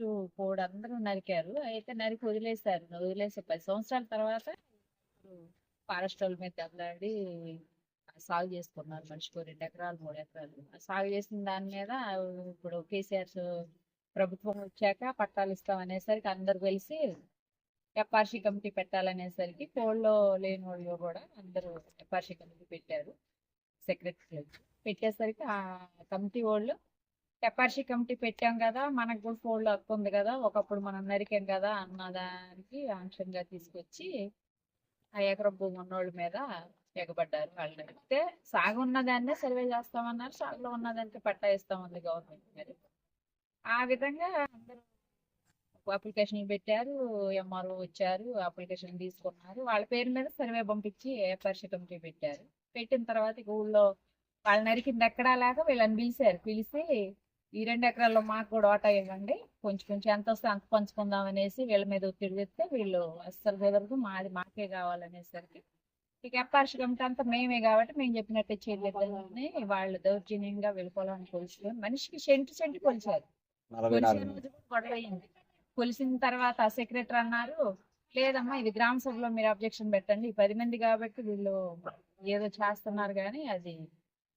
Forest code అందరూ నరికారు. అయితే నరికి వదిలేశారు. వదిలేసి పది సంవత్సరాల తర్వాత ఫారెస్ట్ వాళ్ళ మీద దెబ్బలాడి సాగు చేసుకున్నారు మనిషికి రెండు ఎకరాలు మూడు ఎకరాలు. సాగు చేసిన దాని మీద ఇప్పుడు కేసీఆర్ ప్రభుత్వం వచ్చాక పట్టాలు ఇస్తాం అనేసరికి అందరు కలిసి ఎఫ్ఆర్సీ కమిటీ పెట్టాలనేసరికి కోళ్ళలో లేని వాళ్ళు కూడా అందరూ ఎఫ్ఆర్సీ కమిటీ పెట్టారు. సెక్రటరీ పెట్టేసరికి ఆ కమిటీ వాళ్ళు టెపార్షి కమిటీ పెట్టాం కదా మనకు కూడా ఫోన్లో హక్కు ఉంది కదా ఒకప్పుడు మనం నరికాం కదా అన్న దానికి అంశంగా తీసుకొచ్చి ఆ ఎకరం భూమి ఉన్నోళ్ళ మీద ఎగబడ్డారు. వాళ్ళు అయితే సాగు ఉన్నదాన్నే సర్వే చేస్తామన్నారు సాగులో ఉన్నదానికి పట్టా ఇస్తామంది గవర్నమెంట్ మరి. ఆ విధంగా అందరూ అప్లికేషన్లు పెట్టారు ఎంఆర్ఓ వచ్చారు అప్లికేషన్ తీసుకున్నారు. వాళ్ళ పేరు మీద సర్వే పంపించి ఎఫ్ఆర్సీ కమిటీ పెట్టారు. పెట్టిన తర్వాత ఊళ్ళో వాళ్ళు నరికింది ఎక్కడా లేక వీళ్ళని పిలిచారు. పిలిచి ఈ రెండు ఎకరాల్లో మాకు కూడా ఓటా ఇవ్వండి. కొంచెం కొంచెం ఎంత వస్తే అంత పంచుకుందాం అనేసి వీళ్ళ మీద ఒత్తిడి తెస్తే వీళ్ళు అస్సలు కుదరదు. మాది మాకే కావాలనేసరికి. ఇక కమిటీ అంతా మేమే కాబట్టి మేము చెప్పినట్టే చేయలేదని వాళ్ళు దౌర్జన్యంగా వెళ్ళిపోవాలని కొలుచుకొని మనిషికి సెంటు సెంటు కొలిచారు. నలభై కొలిసే నాలుగు. రోజు కూడా గొడవ అయింది కొలిసిన తర్వాత సెక్రటరీ అన్నారు లేదమ్మా ఇది గ్రామ సభలో మీరు అబ్జెక్షన్ పెట్టండి. ఈ పది మంది కాబట్టి వీళ్ళు ఏదో చేస్తున్నారు కానీ అది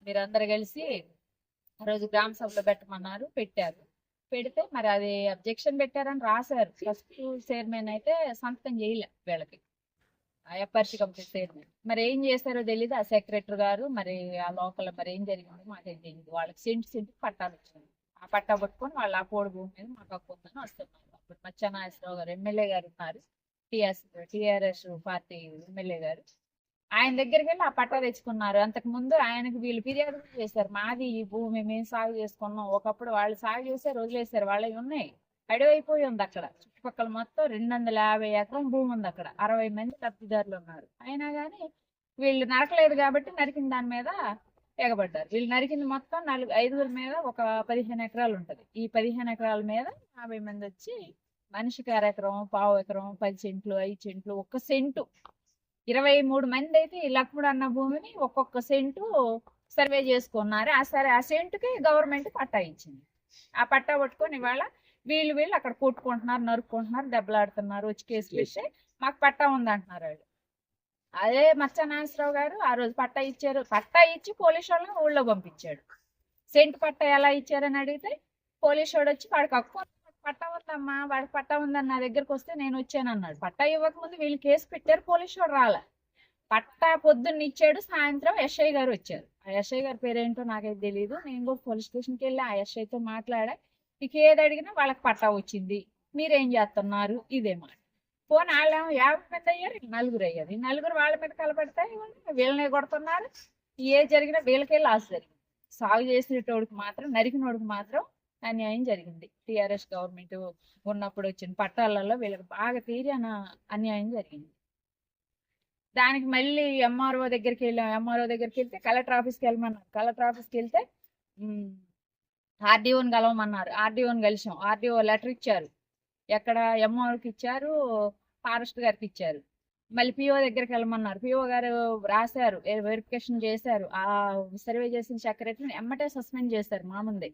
మీరందరు కలిసి ఆ రోజు గ్రామ సభలో పెట్టమన్నారు పెట్టారు. పెడితే మరి అది అబ్జెక్షన్ పెట్టారని రాశారు. ఫస్ట్ చైర్మన్ అయితే సంతకం చేయలే వీళ్ళకి. ఆ ఎఫ్ఆర్సీ కమిటీ చైర్మన్. మరి ఏం చేశారో తెలియదు ఆ సెక్రటరీ గారు మరి ఆ లోకల్ మరి ఏం జరిగిందో మాకేం తెలియదు వాళ్ళకి సెంటు సెంటు పట్టాలు వచ్చింది ఆ పట్టా పట్టుకొని వాళ్ళు ఆ కోడి భూమి మీద మాకు హక్కు వస్తున్నారు. అప్పుడు మచ్చానాగేశ్వరరావు గారు ఎమ్మెల్యే గారు ఉన్నారు. టిఆర్ఎస్ టిఆర్ఎస్ పార్టీ ఎమ్మెల్యే గారు. ఆయన దగ్గరికి వెళ్ళి ఆ పట్టా తెచ్చుకున్నారు. అంతకు ముందు ఆయనకు వీళ్ళు ఫిర్యాదు చేశారు. మాది ఈ భూమి మేము సాగు చేసుకున్నాం. ఒకప్పుడు వాళ్ళు సాగు చేశారు వదిలేశారు వాళ్ళవి ఉన్నాయి. అడవైపోయి ఉంది అక్కడ. చుట్టుపక్కల మొత్తం రెండు వందల యాభై ఎకరం భూమి ఉంది అక్కడ. అరవై మంది లబ్ధిదారులు ఉన్నారు. అయినా కానీ వీళ్ళు నరకలేదు కాబట్టి నరికిన దాని మీద ఎగబడ్డారు. వీళ్ళు నరికింది మొత్తం నాలుగు ఐదుగురి మీద ఒక పదిహేను ఎకరాలు ఉంటది. ఈ పదిహేను ఎకరాల మీద యాభై మంది వచ్చి మనిషికి అర ఎకరం పావు ఎకరం పది సెంట్లు ఐదు సెంట్లు ఒక సెంటు ఇరవై మూడు మంది అయితే ఈ లక్ష్ముడు అన్న భూమిని ఒక్కొక్క సెంటు సర్వే చేసుకున్నారు. ఆ సరే ఆ సెంటుకి గవర్నమెంట్ పట్టా ఇచ్చింది. ఆ పట్టా పట్టుకొని ఇవాళ వీళ్ళు వీళ్ళు అక్కడ కొట్టుకుంటున్నారు నరుక్కుంటున్నారు దెబ్బలాడుతున్నారు వచ్చి కేసు పెట్టి మాకు పట్టా ఉంది అంటున్నారు వాళ్ళు. అదే మచ్చా నాగేశ్వరరావు గారు ఆ రోజు పట్టా ఇచ్చారు. పట్టా ఇచ్చి పోలీసు వాళ్ళని ఊళ్ళో పంపించాడు. సెంటు పట్టా ఎలా ఇచ్చారని అడిగితే పోలీసు వాడు వచ్చి వాడికి హక్కు పట్టా ఉందమ్మా వాడికి పట్టా ఉందని నా దగ్గరకు వస్తే నేను వచ్చాను అన్నాడు పట్టా ఇవ్వకముందు వీళ్ళు కేసు పెట్టారు పోలీసు వాడు రాలే. పట్టా పొద్దున్న ఇచ్చాడు సాయంత్రం ఎస్ఐ గారు వచ్చారు. ఆ ఎస్ఐ గారి పేరేంటో నాకైతే తెలియదు నేను కూడా పోలీస్ స్టేషన్కి వెళ్ళి ఆ ఎస్ఐతో మాట్లాడా. ఇక ఏది అడిగినా వాళ్ళకి పట్టా వచ్చింది. మీరేం చేస్తున్నారు? ఇదే మాట. పోనీ వాళ్ళేమో యాభై మంది అయ్యారు నలుగురు అయ్యారు. ఈ నలుగురు వాళ్ళ మీద కలపడితే వీళ్ళనే కొడుతున్నారు. ఏ జరిగినా వీళ్ళకే లాస్ జరిగింది. సాగు చేసేటోడికి మాత్రం నరికినోడికి మాత్రం అన్యాయం జరిగింది. టిఆర్ఎస్ గవర్నమెంట్ ఉన్నప్పుడు వచ్చిన పట్టాలలో వీళ్ళకి బాగా తీరిన అన్యాయం జరిగింది. దానికి మళ్ళీ ఎంఆర్ఓ దగ్గరికి వెళ్ళాం ఎంఆర్ఓ దగ్గరికి వెళ్తే కలెక్టర్ ఆఫీస్కి వెళ్ళమన్నారు. కలెక్టర్ ఆఫీస్కి వెళ్తే ఆర్డీఓని కలవమన్నారు. ఆర్డీఓని కలిసాం. ఆర్డీఓ లెటర్ ఇచ్చారు. ఎక్కడ ఎంఆర్ఓకి ఇచ్చారు? ఫారెస్ట్ గారికి ఇచ్చారు. మళ్ళీ పిఓ దగ్గరికి వెళ్ళమన్నారు. పిఓ గారు రాశారు వెరిఫికేషన్ చేశారు. ఆ సర్వే చేసిన సెక్రటరీని ఎమ్మటే సస్పెండ్ చేశారు మా ముందే.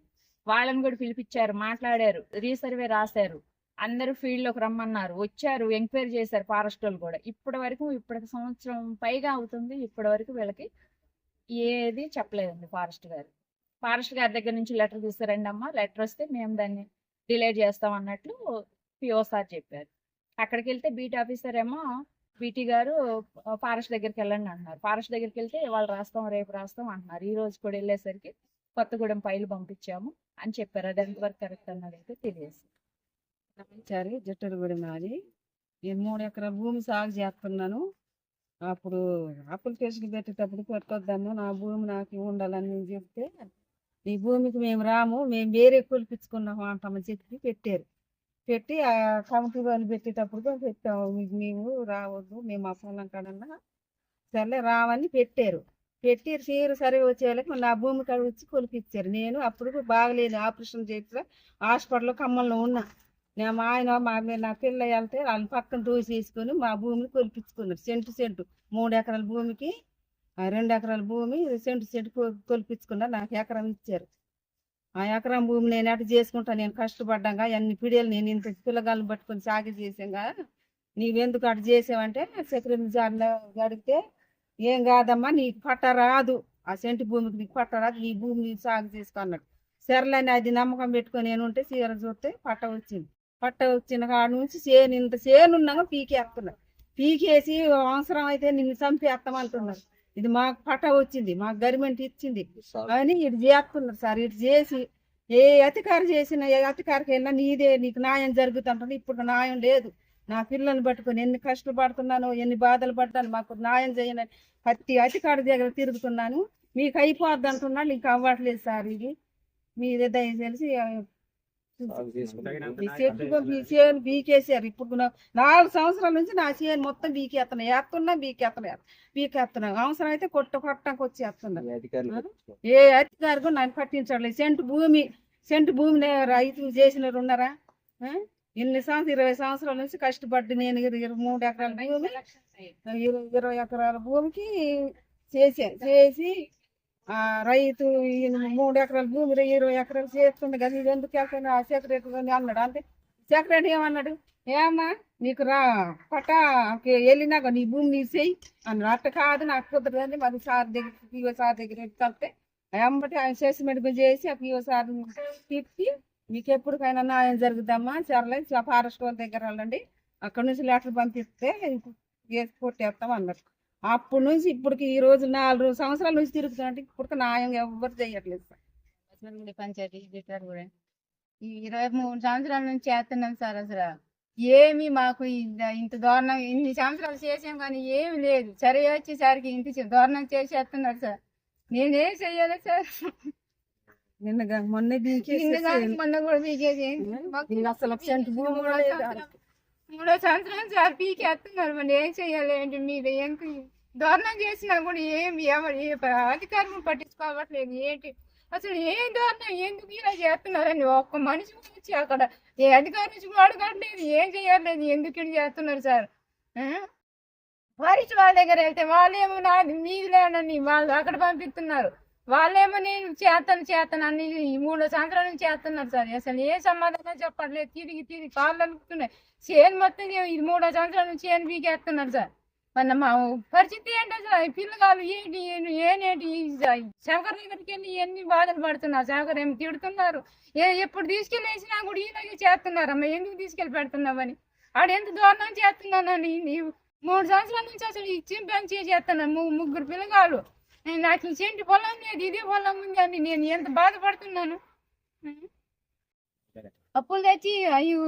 వాళ్ళని కూడా పిలిపించారు మాట్లాడారు రీసర్వే రాశారు. అందరూ ఫీల్డ్లోకి రమ్మన్నారు వచ్చారు ఎంక్వైరీ చేశారు ఫారెస్ట్ వాళ్ళు కూడా. ఇప్పటి వరకు ఇప్పటికి సంవత్సరం పైగా అవుతుంది. ఇప్పటి వరకు వీళ్ళకి ఏది చెప్పలేదండి ఫారెస్ట్ గారు. ఫారెస్ట్ గారి దగ్గర నుంచి లెటర్ తీసుకురండి అమ్మ. లెటర్ వస్తే మేము దాన్ని డిలే చేస్తాం అన్నట్లు పిఓ సార్ చెప్పారు. అక్కడికి వెళ్తే బీట్ ఆఫీసర్ ఏమో బీటీ గారు ఫారెస్ట్ దగ్గరికి వెళ్ళండి అన్నారు. ఫారెస్ట్ దగ్గరికి వెళ్తే వాళ్ళు రాస్తాం రేపు రాస్తాం అంటున్నారు. ఈ రోజు కూడా వెళ్ళేసరికి కొత్తగూడెం పైలు పంపించాము అని చెప్పారు. అది ఎంతవరకు కరెక్ట్ అన్నది అయితే తెలియదు. సరే జట్టలగూడ మాది నేను మూడు ఎకరాల భూమి సాగు చేస్తున్నాను. అప్పుడు అప్లికేషన్ పెట్టేటప్పుడు పెట్టొద్దాము నా భూమి నాకు ఉండాలని నేను చెప్తే ఈ భూమికి మేము రాము మేము వేరే కొలిపించుకున్నాము అంటామని చెప్పి పెట్టారు. పెట్టి ఆ కమిటీ వాళ్ళు పెట్టేటప్పుడు పెట్టాము. మీకు మేము రావద్దు మేము అసలు కాడన్నా సర్లే రావని పెట్టారు. పెట్టి తీరు సరే వచ్చే వాళ్ళకి నా భూమి కాడ వచ్చి కొలిపించారు నేను అప్పుడు బాగలేదు ఆపరేషన్ చేసిన హాస్పిటల్లో ఖమ్మంలో ఉన్నా. నేను మా ఆయన మా నా పిల్ల వెళ్తే వాళ్ళని పక్కన దోసేసుకొని మా భూమిని కొలిపించుకున్నారు. Scent scent. మూడు ఎకరాల భూమికి ఆ రెండు ఎకరాల భూమి సెంటు సెంటు కొలిపించుకున్నారు. నాకు ఎకరం ఇచ్చారు. ఆ ఎకరం భూమి నేను అటు చేసుకుంటా? నేను కష్టపడ్డాగా అన్ని పిడియలు నేను ఇంత పిల్లగాళ్ళని పట్టుకొని సాగి చేసాగా నీవెందుకు అటు చేసావంటే సెక్రటరీ జార్లో అడిగితే ఏం కాదమ్మా నీకు పట్ట రాదు. ఆ సెంటు భూమికి నీకు పట్ట రాదు నీ భూమి నీకు సాగు చేసుకో అన్నాడు. సర్లేని అది నమ్మకం పెట్టుకొని నేను ఉంటే చీర చూస్తే పట్ట వచ్చింది. పట్ట వచ్చిన కాడ నుంచి చేను ఇంత చేను ఉన్నాగా పీకేస్తున్నారు పీకేసి అవసరం అయితే నిన్ను చంపేస్తామంటున్నారు. ఇది మాకు పట్ట వచ్చింది మాకు గవర్నమెంట్ ఇచ్చింది అని ఇటు చేస్తున్నారు సార్. ఇటు చేసి ఏ అధికారి చేసిన ఏ అధికారికి వెళ్ళినా నీదే నీకు న్యాయం జరుగుతుంటుంది. ఇప్పుడు న్యాయం లేదు. నా పిల్లల్ని పట్టుకొని ఎన్ని కష్టాలు పడుతున్నానో ఎన్ని బాధలు పడ్డాను మాకు న్యాయం చేయని ప్రతి అధికారి దగ్గర తిరుగుతున్నాను. మీకు అయిపోద్ది అంటున్నాను ఇంకా అవ్వట్లేదు సార్ ఇది. మీదే దయచేసి చెట్టు మీ చేను బీకేసారు ఇప్పుడు నా- నాలుగు సంవత్సరాల నుంచి నా చేను మొత్తం బీకేస్తున్నా. వేస్తున్నా బీకేస్తున్నా. బీకేస్తున్నా. అవసరం అయితే కొట్ట కొట్టడానికి వచ్చి వేస్తున్నా ఏ అధికారి కూడా నన్ను పట్టించట్లేదు. సెంటు భూమి సెంటు భూమిని రైతులు చేసిన ఉన్నారా? ఇన్ని సంవత్సరం ఇరవై సంవత్సరాల నుంచి కష్టపడ్డి నేను ఇరవై మూడు ఎకరాల భూమి ఇరవై ఇరవై ఎకరాల భూమికి చేశాను చేసి ఆ రైతు మూడు ఎకరాల భూమి ఇరవై ఎకరాలు చేస్తుంది కదా ఇది ఎందుకు వెళ్తాను ఆ సెక్రటరీ అన్నాడు? అంతే. సెక్రటరీ ఏమన్నాడు? ఏమ్మా నీకు రా పట్ట వెళ్ళినాక నీ భూమి నీ చెయ్యి అన్నాడు. అట్ట కాదు నాకు కుదరదని మరి సార్ దగ్గర పిఓ సార్ దగ్గర కలిపితే వెంబటి ఆయన అసెస్మెంట్ చేసి ఆ పిఓ సార్ తిప్పి మీకు ఎప్పటికైనా న్యాయం జరుగుదమ్మా? సర్లే ఫారెస్ట్ వాళ్ళ దగ్గర వెళ్ళండి. అక్కడ నుంచి లెటర్ పంపిస్తే కేసు కొట్టేస్తాం అన్నారు. అప్పటి నుంచి ఇప్పటికి ఈ రోజు నాలుగు సంవత్సరాల నుంచి తిరుగుతుంటే ఇప్పటికి న్యాయం ఎవ్వరు చేయట్లేదు సార్. పంచాయతీ కూడా. ఈ ఇరవై మూడు సంవత్సరాల నుంచి చేస్తున్నాం సార్ అసలు. ఏమి మాకు ఇంత- ఇంత దారుణం ఇన్ని సంవత్సరాలు చేసాం కానీ ఏమి లేదు. సరే వచ్చేసరికి ఇంత దోరణం దారుణం చేసేస్తున్నారు సార్. నేనేం చెయ్యాలి సార్? నిన్న మొన్న బీకేసి కూడా అసలు మూడో. సంవత్సరం- సార్ పీకేస్తున్నారు మరి ఏం చెయ్యాలి ఏంటి మీరు ఎంత దారుణం చేసినా కూడా ఏమి ఎవరు ఏ అధికారులు పట్టించుకోవట్లేదు ఏంటి? అసలు ఏం దారుణం ఎందుకు ఇలా చేస్తున్నారని ఒక్క మనిషి వచ్చి అక్కడ ఏ అధికారి అడగట్లేదు ఏం చేయట్లేదు ఎందుకు ఇలా చేస్తున్నారు సార్? వారిచ్చి వాళ్ళ దగ్గర వెళ్తే వాళ్ళేమో నాది మీది లేనని వాళ్ళు అక్కడ పంపిస్తున్నారు. వాళ్ళేమో నేను చేస్తాను చేస్తాను అన్ని ఈ మూడు సంవత్సరాల నుంచి చేస్తున్నారు సార్. అసలు ఏ సమాధానం చెప్పట్లేదు. తిరిగి తిరిగి కాళ్ళు అనుకుతున్నాయి చేను మొత్తం ఇది మూడో సంవత్సరాల నుంచి చేను పీకేస్తున్నారు సార్. మన మా పరిస్థితి ఏంటో సార్? ఈ ఏంటి ఏనేటి శంకర్ దగ్గరికి వెళ్ళి ఎన్ని బాధలు పడుతున్నారు? శంకర్ ఏమి తిడుతున్నారు? ఏ ఎప్పుడు తీసుకెళ్ళి వేసినా కూడా ఇలాగే చేస్తున్నారు. అమ్మ ఎందుకు తీసుకెళ్ళి పెడుతున్నామని ఆడు ఎంత దారుణం చేస్తున్నానని మూడు సంవత్సరాల నుంచి అసలు ఈ చింపెన్ చేస్తున్నాను ముగ్గురు పిల్లగాళ్ళు. నాకు ఈ చెంటి పొలం లేదు ఇదే పొలం ఉంది అని నేను ఎంత బాధపడుతున్నాను? అప్పులు తెచ్చి అయ్యో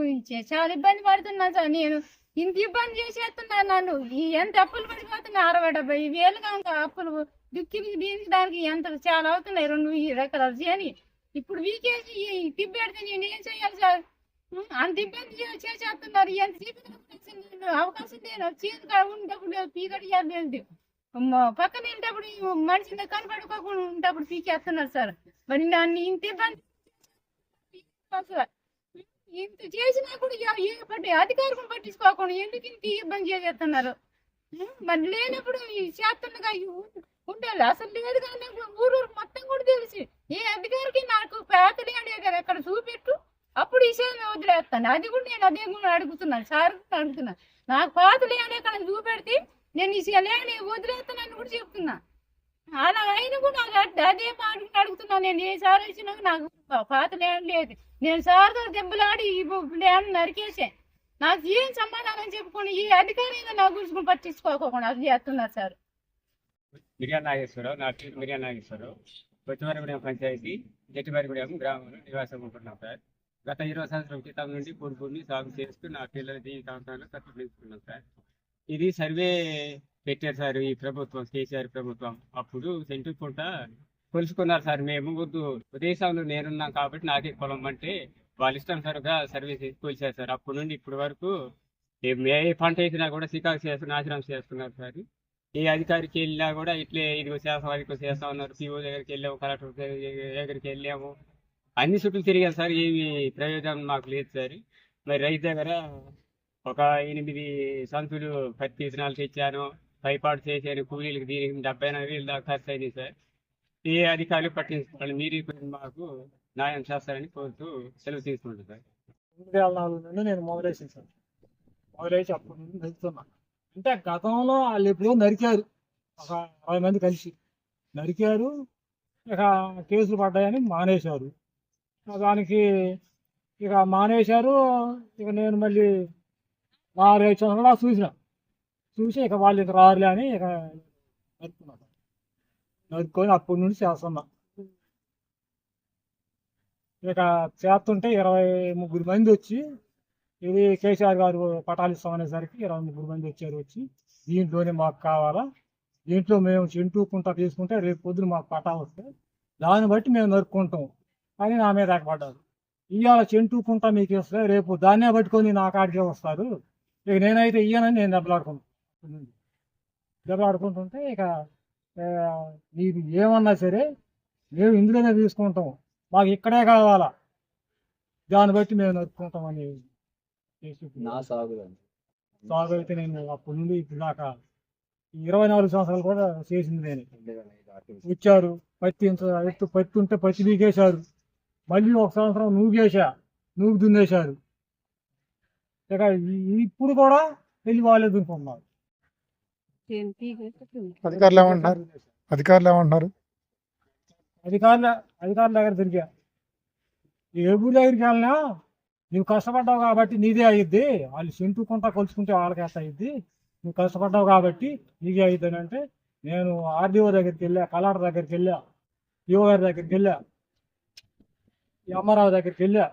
చాలా ఇబ్బంది పడుతున్నాను సార్. నేను ఇంత ఇబ్బంది చేసేస్తున్నాను నన్ను. ఈ ఎంత అప్పులు పడిపోతున్నాయి అరవై డెబ్బై వేలు కనుక అప్పులు దుక్కి దీనికి ఎంత చాలా అవుతున్నాయి. రెండు రకాల చేయని. ఇప్పుడు వీకేసి తిప్పెడితే నేను ఏం చేయాలి సార్? అంత ఇబ్బంది చేసేస్తున్నారు. ఎంత చెప్పిన అవకాశం లేదు. చేతి కాడ ఉండేటప్పుడు పీకటి చేయాలి పక్కన వెళ్ళేటప్పుడు మనిషి మనిషిని కనపడుకోకుండా ఉంటప్పుడు పీకేస్తున్నారు సార్. మరి నన్ను ఇంత ఇబ్బంది ఇంత చేసినా కూడా ఏ పట్టి అధికారులు పట్టించుకోకుండా ఎందుకు ఇంత ఇబ్బంది చేసేస్తున్నారు? మరి లేనప్పుడు చేస్తుండగా ఉండాలి. అసలు లేదు కానీ ఊరు ఊరు మొత్తం కూడా తెలిసి ఏ అధికారికి నాకు పేదలు అనేది ఎక్కడ చూపెట్టు? అప్పుడు విషయం వదిలేస్తాను. అది కూడా నేను అదే కూడా అడుగుతున్నాను. సార్ కూడా అడుగుతున్నాను నాకు పాతలు ఎక్కడ చూపెడితే నేను ఈ సెలవుని వదిలేస్తానని కూడా చెప్తున్నా. అలా అయిన కూడా నాకు అదే మాట అడుగుతున్నా. నేను ఏ సార్ వచ్చినా నాకు పాత ల్యాండ్ లేదు. నేను సార్తో దెబ్బలాడి ఈ ల్యాండ్ నరికేసే. నాకు ఏం సమాధానం చెప్పుకొని ఈ అధికారి నా గురించి పట్టించుకోకుండా అది చేస్తున్నారు సార్. మిరియా నాగేశ్వరరావు నా పేరు మిరియా నాగేశ్వరరావు. కొత్తవారిగూడెం పంచాయతీ జట్టివారిగూడెం గ్రామంలో నివాసం ఉంటున్నాం సార్. గత ఇరవై సంవత్సరం క్రితం నుండి పొడుపుని సాగు చేస్తూ నా పిల్లల జీవితాంతాలు కట్టుబడుతున్నాం సార్. ఇది సర్వే పెట్టారు సార్ ఈ ప్రభుత్వం కేసీఆర్ ప్రభుత్వం. అప్పుడు సెంటు పూట కొలుసుకున్నారు సార్ మేము. వద్దు విదేశంలో నేనున్నాం కాబట్టి నాకే పొలం అంటే వాళ్ళ ఇష్టం సరుగా సర్వే కొలిచారు సార్. అప్పటి నుండి ఇప్పటి వరకు ఏ పంట వేసినా కూడా సికాకు చేస్తూ నాశనం చేస్తున్నారు సార్. ఏ అధికారికి వెళ్ళినా కూడా ఇట్లే ఇదిగో చేస్తాం అదిగో చేస్తా ఉన్నారు పిఓ దగ్గరికి వెళ్ళాము కలెక్టర్ దగ్గర- దగ్గరికి వెళ్ళాము. అన్ని చుట్టూ తిరిగాం సార్. ఏమి ప్రయోజనం మాకు లేదు సార్. మరి రైతు దగ్గర ఒక ఎనిమిది సంచులు పత్తి విత్తనాలు తెచ్చాను పైపాటు చేశాను కూలీలకు దీనికి డెబ్బై ఎనభై వేలు దాకా ఖర్చు అయింది సార్. ఏ అధికారులు పట్టించుకోవాలి. మీరు మాకు న్యాయం చేస్తారని కోరుతూ సెలవు తీసుకుంటాను సార్. రెండు వేల నాలుగు నుండి నేను మొదలేసాను సార్. మొదలేసి అప్పటి నుండి నరుకుతున్నా అంటే గతంలో వాళ్ళు ఎప్పుడో నరికారు. ఒక అరవై మంది కలిసి నరికారు. ఇక కేసులు పడ్డాయని మానేశారు. దానికి ఇక మానేశారు. ఇక నేను మళ్ళీ ఆరు ఐదు సంవత్సరాలు చూసిన చూసి ఇక వాళ్ళు ఇక రారులే అని ఇక నరుకున్నాను నరుక్కొని అప్పటి నుండి చేస్తున్నా. ఇక చేస్తుంటే ఇరవై ముగ్గురు మంది వచ్చి ఇది కేసీఆర్ గారు పటాలు ఇస్తామనేసరికి ఇరవై ముగ్గురు మంది వచ్చారు వచ్చి దీంట్లోనే మాకు కావాలా? దీంట్లో మేము చెంటుకుంటా తీసుకుంటే రేపు పొద్దున మాకు పటా వస్తే దాన్ని బట్టి మేము నరుక్కుంటాం అని నా మీద ఎక్కబడ్డారు ఇవాళ చెంటుకుంటా మీకు వస్తే రేపు దాన్నే పట్టుకొని నా కాడికే వస్తారు. ఇక నేనైతే ఇయ్యనని నేను దెబ్బలాడుకుంటాను దెబ్బలాడుకుంటుంటే ఇక మీరు ఏమన్నా సరే మేము ఇందులోనే తీసుకుంటాం మాకు ఇక్కడే కావాలా? దాన్ని బట్టి మేము నడుపుకుంటామని నా సాగు సాగు అయితే నేను అప్పటి నుండి ఇప్పుడు దాకా ఇరవై నాలుగు సంవత్సరాలు కూడా చేసింది నేను. వచ్చారు పత్తి ఇంత ఎత్తు పత్తి ఉంటే పత్తి బీకేశారు మళ్ళీ ఒక సంవత్సరం నూగేసా నూగు దున్నేశారు ఇక ఇప్పుడు కూడా వెళ్ళి వాళ్ళే దున్నుకున్నారు అధికారులు ఏమంటున్నారు? అధికారులు ఏమంటున్నారు? అధికారుల అధికారుల దగ్గర తిరిగా. ఏ ఊరి దగ్గరికి వెళ్ళినా నువ్వు కష్టపడ్డావు కాబట్టి నీదే అయ్యిద్ది వాళ్ళు సెంటు కొంత కొలుచుకుంటే వాళ్ళకి ఎంత అయ్యిద్ది నువ్వు కష్టపడ్డావు కాబట్టి నీకే అయ్యిద్ది అని అంటే నేను ఆర్డీఓ దగ్గరికి వెళ్ళా కలెక్టర్ దగ్గరికి వెళ్ళా ఈఓ గారి దగ్గరికి వెళ్ళా అమ్మారావు దగ్గరికి వెళ్ళా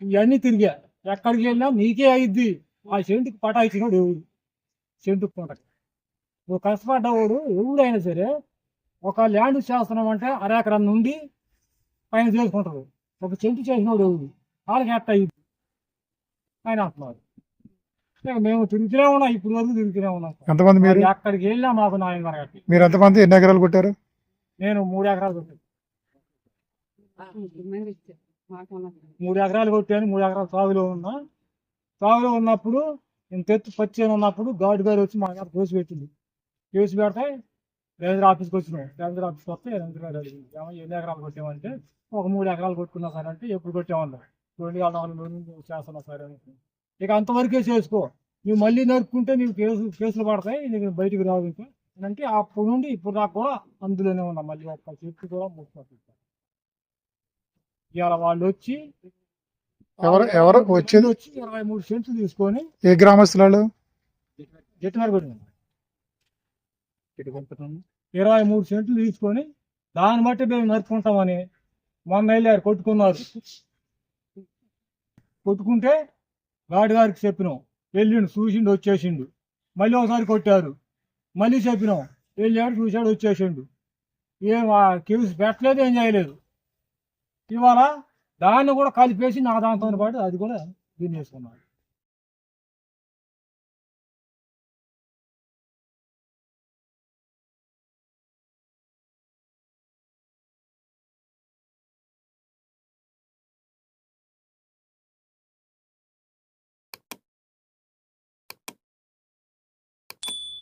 ఇవన్నీ తిరిగా. ఎక్కడికి వెళ్ళినా నీకే అయ్యిద్ది ఆ సెంటుకి పటా ఇచ్చినోడు ఎవడు సెంటుకు కొంటకి నువ్వు కష్టపడ్డవాడు ఎవడైనా సరే ఒక ల్యాండ్ చేస్తున్నాం అంటే అరెకరం నుండి పైన చేసుకుంటారు ఒక చెంటు చేసినోడు ఎవడు వాళ్ళకి ఎట్ట అయ్యింది ఆయన అంటున్నారు మేము తిరుగుతూనే ఉన్నాం. ఇప్పుడు వరకు తిరుగుతూనే ఉన్నాం. ఎంతమంది మీరు? అక్కడికి వెళ్ళినా మాకు జరగట్లేదు మీరు ఎంతమంది ఎన్ని ఎకరాలు కొట్టారు? నేను మూడు ఎకరాలు కొట్టాను. మూడు ఎకరాలు కొట్టాను మూడు ఎకరాలు సాగులో ఉన్నా. సాగులో ఉన్నప్పుడు నేను తెత్తు పచ్చేను ఉన్నప్పుడు గార్డు గారు వచ్చి మా దగ్గర కేసు పెట్టింది. కేసు పెడితే రేంజర్ ఆఫీస్కి వచ్చినాం. రేంజర్ ఆఫీస్కి వస్తే రేంజర్ గారు అడిగింది ఏమో ఎన్ని ఎకరాలు కొట్టామంటే ఒక మూడు ఎకరాలు కొట్టుకున్నా సార్ అంటే ఎప్పుడు కొట్టామన్నారు. రెండు వేల నాలుగు నుండి చేస్తున్నా సార్ అని ఇక అంతవరకే చేసుకో. నువ్వు మళ్ళీ నరుక్కుంటే నీకు కేసు కేసులు పడతాయి నీకు బయటికి రావు ఇంకా. అంటే అప్పటి నుండి ఇప్పుడు దాకా కూడా అందులోనే ఉన్నా. మళ్ళీ ఒక్క చెట్టు కూడా ముట్టుకోవచ్చు ఇవాళ వాళ్ళు వచ్చి ఎవరు ఎవరు వచ్చేది? వచ్చి ఇరవై మూడు సెంట్లు తీసుకొని ఏ గ్రామస్తులు కొట్టిన ఇరవై మూడు సెంట్లు తీసుకొని దాన్ని బట్టి మేము నరుపుకుంటామని మొన్న వెళ్ళారు కొట్టుకున్నారు. కొట్టుకుంటే గాడి గారికి చెప్పినాం వెళ్ళిండు చూసిండు వచ్చేసిండు. మళ్ళీ ఒకసారి కొట్టారు మళ్ళీ చెప్పినాం వెళ్ళాడు చూశాడు వచ్చేసిండు. ఏం కేసు పెట్టలేదు ఏం చేయలేదు. ఇవాళ దాన్ని కూడా కలిపేసి నా దాంతో పాటు అది కూడా దీన్ని వేసుకున్నాడు